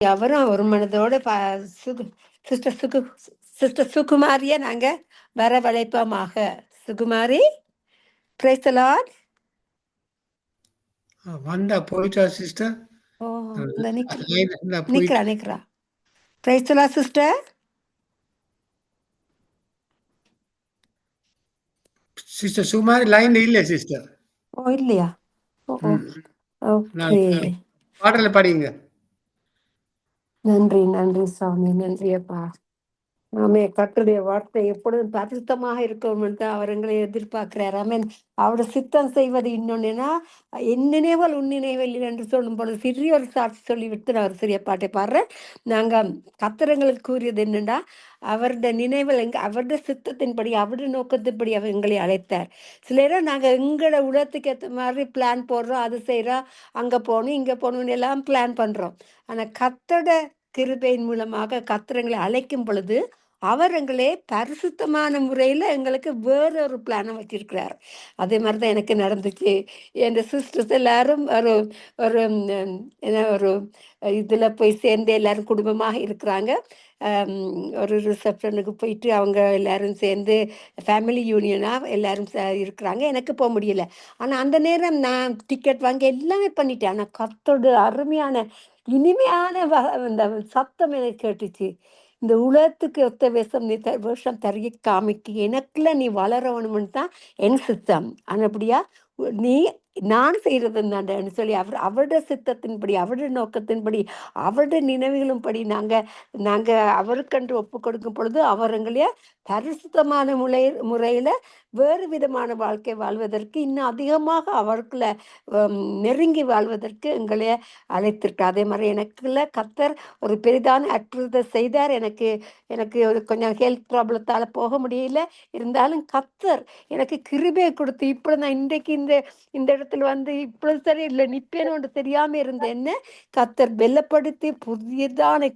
அவரும் ஒரு மனதோட சிஸ்டர் சுகு சிஸ்டர் சுகுமாரியை நாங்க வரவழைப்போமாக. சுகுமாரி பிரைசலாட் வந்தா போயிட்டா சிஸ்டர் ஓ நிக்கிறா நிக்கிறா பிரைசலா சிஸ்டர் சிஸ்டர் சுமாரி லைன்ல இல்ல சிஸ்டர் ஓ இல்லையா? ஓகே. பாடல படிங்க நன்றி நன்றி சுவாமி நன்றி அப்பா ஆமே கற்றுடைய வார்த்தை எப்பொழுதும் பரிசுத்தமாக இருக்கணும் தான் அவர் எங்களை எதிர்பார்க்கிறார். ஆமென். அவரோட சித்தம் செய்வது இன்னொன்னுன்னா என் நினைவல் உன் நினைவல் என்று சொல்லும் பொழுது சிறிய ஒரு சாட்சி சொல்லிவிட்டு நான் ஒரு சிறிய பாட்டை பாடுறேன். நாங்க கத்திரங்களுக்கு கூறியது என்னன்னா அவருடைய நினைவில் எங்க அவருடைய சித்தத்தின்படி அவருடைய நோக்கத்தின்படி அவர் எங்களை அழைத்தார். சில நேரம் நாங்க எங்களோட உலகத்துக்கு ஏற்ற மாதிரி பிளான் போடுறோம் அது செய்கிறோம் அங்க போகணும் இங்க போகணும்னு எல்லாம் பிளான் பண்றோம். ஆனா கத்தோட கிருபையின் மூலமாக கத்திரங்களை அழைக்கும் பொழுது அவர் எங்களே பரிசுத்தமான முறையில் எங்களுக்கு வேறொரு பிளானை வச்சிருக்கிறார். அதே மாதிரி தான் எனக்கு நடந்துச்சு. என் சிஸ்டர்ஸ் எல்லாரும் ஒரு ஒரு என்ன ஒரு இதில் போய் சேர்ந்து எல்லாரும் குடும்பமாக இருக்கிறாங்க. ஒரு ரிசப்ஷனுக்கு போயிட்டு அவங்க எல்லாரும் சேர்ந்து ஃபேமிலி யூனியனாக எல்லாரும் இருக்கிறாங்க. எனக்கு போக முடியல. ஆனால் அந்த நேரம் நான் டிக்கெட் வாங்கி எல்லாமே பண்ணிட்டேன். ஆனால் கத்தோட அருமையான இனிமையான வ- அந்த சத்தம் எனக்கு கேட்டுச்சு. இந்த உலகத்துக்கு ஒத்த விஷம் நீ த விஷம் தருகி காமிக்கு. எனக்குள்ள நீ வளரணும்னு தான் என் சித்தம். ஆனால் அப்படியா நீ நான் செய்கிறது தாண்டன்னு சொல்லி அவர் அவருடைய சித்தத்தின்படி அவருடைய நோக்கத்தின்படி அவருடைய நினைவுகளின்படி நாங்கள் நாங்கள் அவருக்கென்று ஒப்பு கொடுக்கும் பொழுது அவர் எங்களைய பரிசுத்தமான முறை முறையில் வேறு விதமான வாழ்க்கை வாழ்வதற்கு இன்னும் அதிகமாக அவருக்குள்ள நெருங்கி வாழ்வதற்கு எங்களை அழைத்திருக்கார் அதே மாதிரி எனக்குள்ள கத்தர் ஒரு பெரிதான அற்புதத்தை செய்தார். எனக்கு எனக்கு ஒரு கொஞ்சம் ஹெல்த் ப்ராப்ளத்தால் போக முடியல. இருந்தாலும் கத்தர் எனக்கு கிருபையை கொடுத்து இப்போ நான் இன்றைக்கு இந்த இந்த இடத்துல வந்து இப்பொழுது சரி இல்லை நிப்பேன்னு தெரியாமல் இருந்த என்ன கத்தர் வெல்லப்படுத்தி புதியதான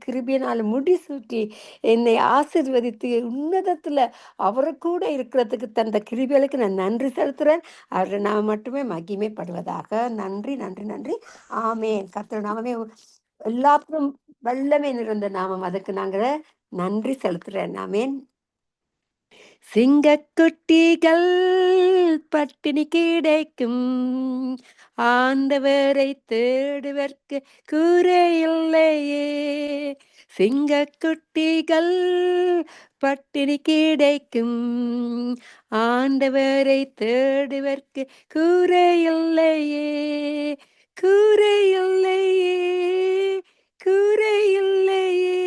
முடி சூட்டி என்னை ஆசீர்வதித்து உன்னதத்தில் அவரு கூட இருக்கிறதுக்கு தந்த கிருபிகளுக்கு நான் நன்றி செலுத்துறேன். அவர் நாம மட்டுமே மகிமைப்படுவதாக. நன்றி நன்றி நன்றி. ஆமேன். கத்திர நாமமே எல்லாத்துக்கும் வல்லமே நிறைந்த நாமம். அதுக்கு நாங்க நன்றி செலுத்துறேன். ஆமேன். சிங்கக்குட்டிகள் பட்டினி கிடைக்கும். ஆண்டவரை தேடுவதற்கு குறையில்லையே சிங்கக்குட்டிகள் பட்டினி கிடைக்கும். ஆண்டவரை தேடுவதற்கு குறையில்லையே குறையில்லையே குறையில்லையே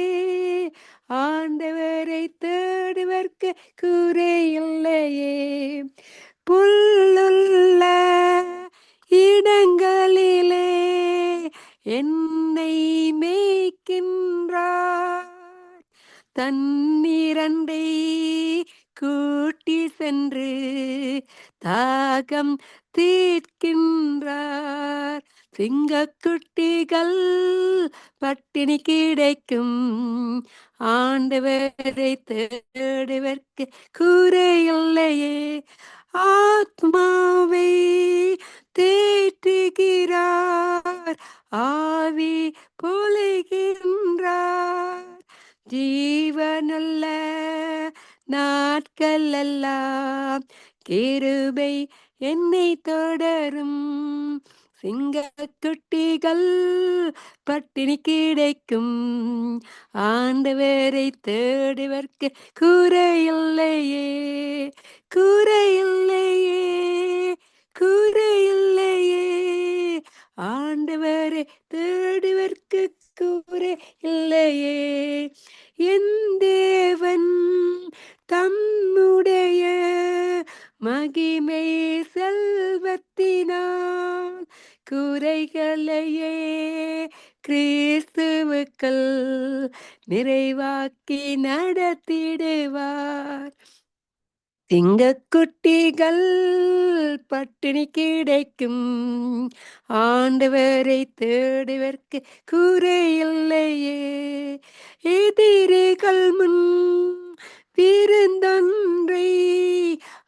ஆண்டவரை தேடு தேடுவதற்கு குறையில்லையே புல்லுள்ள இடங்களிலே என்னை மேய்க்கின்றார். தன்னிரண்டை கூட்டி சென்று தாகம் தீர்க்கின்றார். சிங்கக்குட்டிகள் பட்டினி கிடைக்கும் ஆண்டவரை தேடுவதற்கு குறையில்லையே ஆத்மாவை தேற்றுகிறார் ஆவி பொழுகின்றார். ஜீவனுள்ள நாட்கள் எல்லாம் கிருபை என்னை தொடரும். சிங்கக்குட்டிகள் பட்டினி கிடைக்கும். ஆண்டவரை தேடுவதற்கு கூரையில்லையே கூரையில்லையே குறையில்லையே. ஆண்டவரை தேடுவர்க்கு கூரை இல்லையே என் தேவன் தம்முடைய மகிமை செல்வத்தினால் குறைகளையே கிறிஸ்துவுக்கள் நிறைவாக்கி நடத்திடுவார். சிங்கக்குட்டிகள் பட்டினி கிடைக்கும். ஆண்டவரை தேடுவதற்கு குறையில்லையே. எதிரிகள் முன் விருந்தொன்றை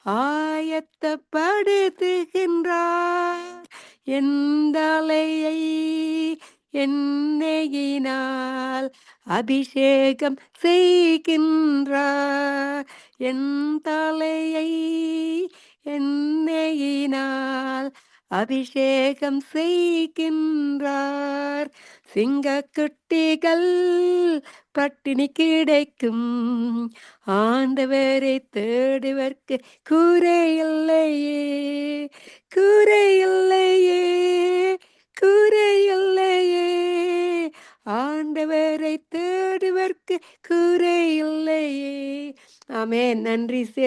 ஆயத்தப்படுத்துகின்றார். எந்தலையை என்னையினால் அபிஷேகம் செய்கின்றார்? என் தலையை என்னையினால் அபிஷேகம் செய்கின்றார்? சிங்கக்குட்டிகள் பட்டினி கிடைக்கும். ஆண்டவரை தேடுவர்க்கு குறையில்லையே. குறையில்லையே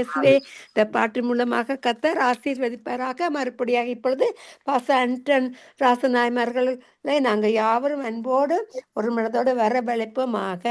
சேசுவே இந்த பாட்டு மூலமாக கத்தர் ஆசீர்வதிப்பாராக. மறுபடியாக இப்பொழுது பாச அன்டன் ராசநாயமார்களை நாங்கள் யாவரும் அன்போடு ஒரு மனதோடு வரவழைப்போமாக.